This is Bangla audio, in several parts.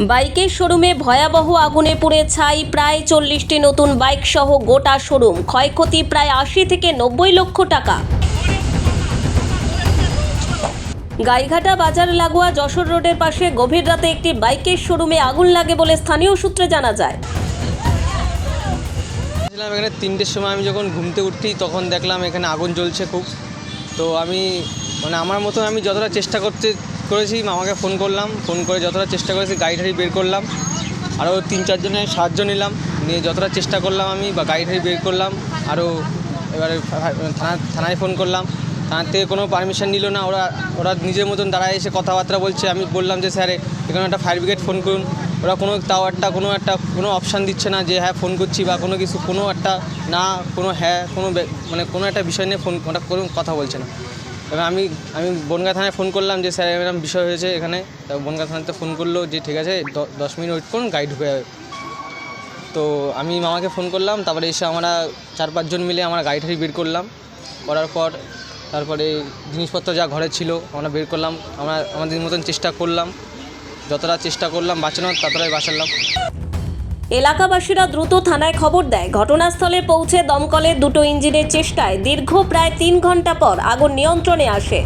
বাইকের শোরুমে ভয়াবহ আগুনে পুড়ে ছাই, প্রায় চল্লিশটি নতুন বাইক সহ গোটা শোরুম। ক্ষয়ক্ষতি প্রায় আশি থেকে নব্বই লক্ষ টাকা। গাইঘাটা বাজার লাগোয়া যশোর রোডের পাশে গভীর রাতে একটি বাইকের শোরুমে আগুন লাগে বলে স্থানীয় সূত্রে জানা যায়। এখানে তিনটের সময় আমি যখন ঘুমতে উঠি, তখন দেখলাম এখানে আগুন জ্বলছে খুব। তো আমি মানে আমার মতো আমি যতটা চেষ্টা করতে করেছি, মামাকে ফোন করলাম ফোন করে যতটা চেষ্টা করেছি গাড়ি টাড়ি বের করলাম। আরও তিন চারজনের সাহায্য নিলাম নিয়ে যতটা চেষ্টা করলাম আমি, বা গাড়ি টাড়ি বের করলাম আরও এবারে থানা, থানায় ফোন করলাম। থানার থেকে কোনো পারমিশন নিল না, ওরা ওরা নিজের মতন দাঁড়ায় এসে কথাবার্তা বলছে। আমি বললাম যে, স্যার, এখানে একটা ফায়ার ব্রিগেড ফোন করুন। ওরা কোনো, তাও একটা, কোনো একটা, কোনো অপশান দিচ্ছে না যে হ্যাঁ ফোন করছি, বা কোনো কিছু, কোনো একটা, না, কোনো হ্যাঁ কোনো মানে কোনো একটা বিষয় নিয়ে ফোন ওটা কোনো কথা বলছে না। এবার আমি আমি বনগা থানায় ফোন করলাম যে, স্যার, এরকম বিষয় হয়েছে এখানে। তা বনগা থানাতে ফোন করল যে, ঠিক আছে দশ মিনিট ওয়েট করুন, গাড়ি ঢুকে যাবে। তো আমি মামাকে ফোন করলাম, তারপরে এসে আমরা চার পাঁচজন মিলে আমরা গাড়ি ঠাড়ি বের করলাম। করার পর, তারপরে জিনিসপত্র যা ঘরে ছিল, আমরা বের করলাম। আমরা আমাদের মতন চেষ্টা করলাম, যতটা চেষ্টা করলাম বাঁচানোর, ততটাই বাঁচালাম। এলাকাবাসীরা দ্রুত থানায় খবর দেয়। ঘটনাস্থলে পৌঁছে দমকলের দুটো ইঞ্জিনের চেষ্টায় দীর্ঘ প্রায় তিন ঘণ্টা পর আগুন নিয়ন্ত্রণে আসে।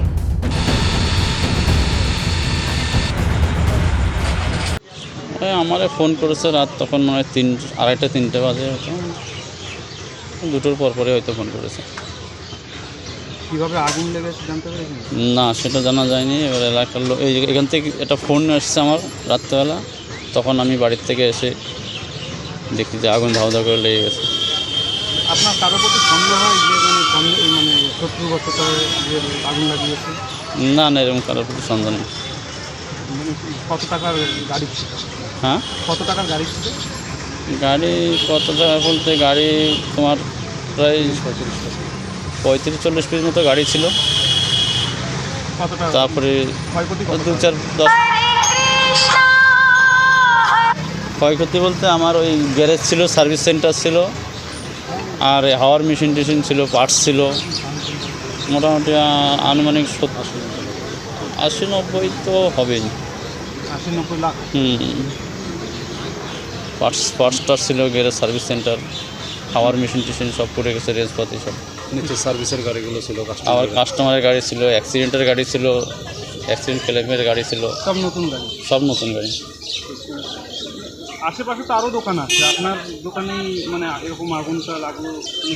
ওই আমারে ফোন করেছে রাত তখন মানে তিন আড়াইটা তিনটে বাজে হয়তো। দুটোর পর পরে হয়তো ফোন করেছে। কীভাবে আগুন লেগেছে জানতে পেরেছেন? না সেটা জানা যায়নি। এবার এলাকার লোক এই এখান থেকে একটা ফোন এসছে আমার রাত্রেবেলা। তখন আমি বাড়ির থেকে এসে দেখি যে আগুন ধাও ধাও করে লেগে গেছে। আপনার কারোর প্রতি সন্দেহ হয় যে মানে মানে শত্রুবশত আগুন লাগিয়েছে? না না এরকম কারোর প্রতি সন্দেহ নেই। মানে কত টাকার গাড়ি ছিল? হ্যাঁ? কত টাকার গাড়ি ছিল? গাড়ি কত টাকা বলতে গাড়ি তোমার প্রায় পঁয়ত্রিশ চল্লিশ পিস মতো গাড়ি ছিল। তারপরে দু চার দশ ক্ষয়ক্ষতি বলতে আমার ওই গ্যারেজ ছিল সার্ভিস সেন্টার ছিল আর হাওয়ার মেশিন টেশিন ছিল পার্টস ছিল। মোটামুটি আনুমানিক সত্তর আশি নব্বই তো হবেই। আশি নব্বই লাখ। হুম। পার্টস পার্টসটা ছিল গ্যারেজ সার্ভিস সেন্টার হাওয়ার মেশিন টেশিন সব পড়ে গেছে রেসপাতি সব। নিচে সার্ভিসের গাড়িগুলো ছিল আবার কাস্টমারের গাড়ি ছিল অ্যাক্সিডেন্টের গাড়ি ছিল অ্যাক্সিডেন্ট ক্লেমের গাড়ি ছিল। সব নতুন গাড়ি। সব নতুন গাড়ি। আশেপাশে তো আরও দোকান আছে। আপনার দোকানেই মানে এরকম আগুনটা লাগল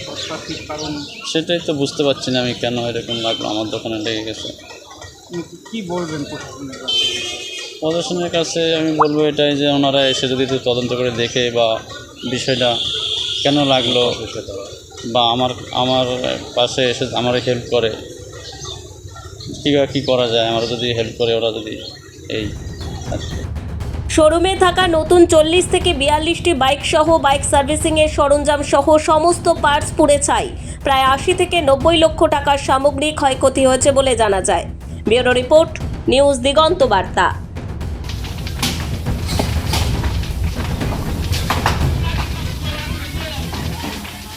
সস্তা ঠিক কারণ? সেটাই তো বুঝতে পারছি না আমি কেন এরকম লাগল আমার দোকানে লেগে গেছে। মানে কি বলবেন প্রশাসনের কাছে? প্রদর্শনের কাছে আমি বলব এটাই যে ওনারা এসে যদি একটু তদন্ত করে দেখে বা বিষয়টা কেন লাগল বা আমার আমার পাশে এসে আমার হেল্প করে কী কীভাবে কী করা যায় আমার যদি হেল্প করে ওরা যদি এই। শোরুমে থাকা নতুন চল্লিশ থেকে বিয়াল্লিশটি বাইক সহ বাইক সার্ভিসিংয়ের সরঞ্জাম সহ সমস্ত পার্টস পুড়ে ছাই। প্রায় আশি থেকে নব্বই লক্ষ টাকার সামগ্রী ক্ষয়ক্ষতি হয়েছে বলে জানা যায়। ব্যুরো রিপোর্ট, নিউজ দিগন্ত বার্তা।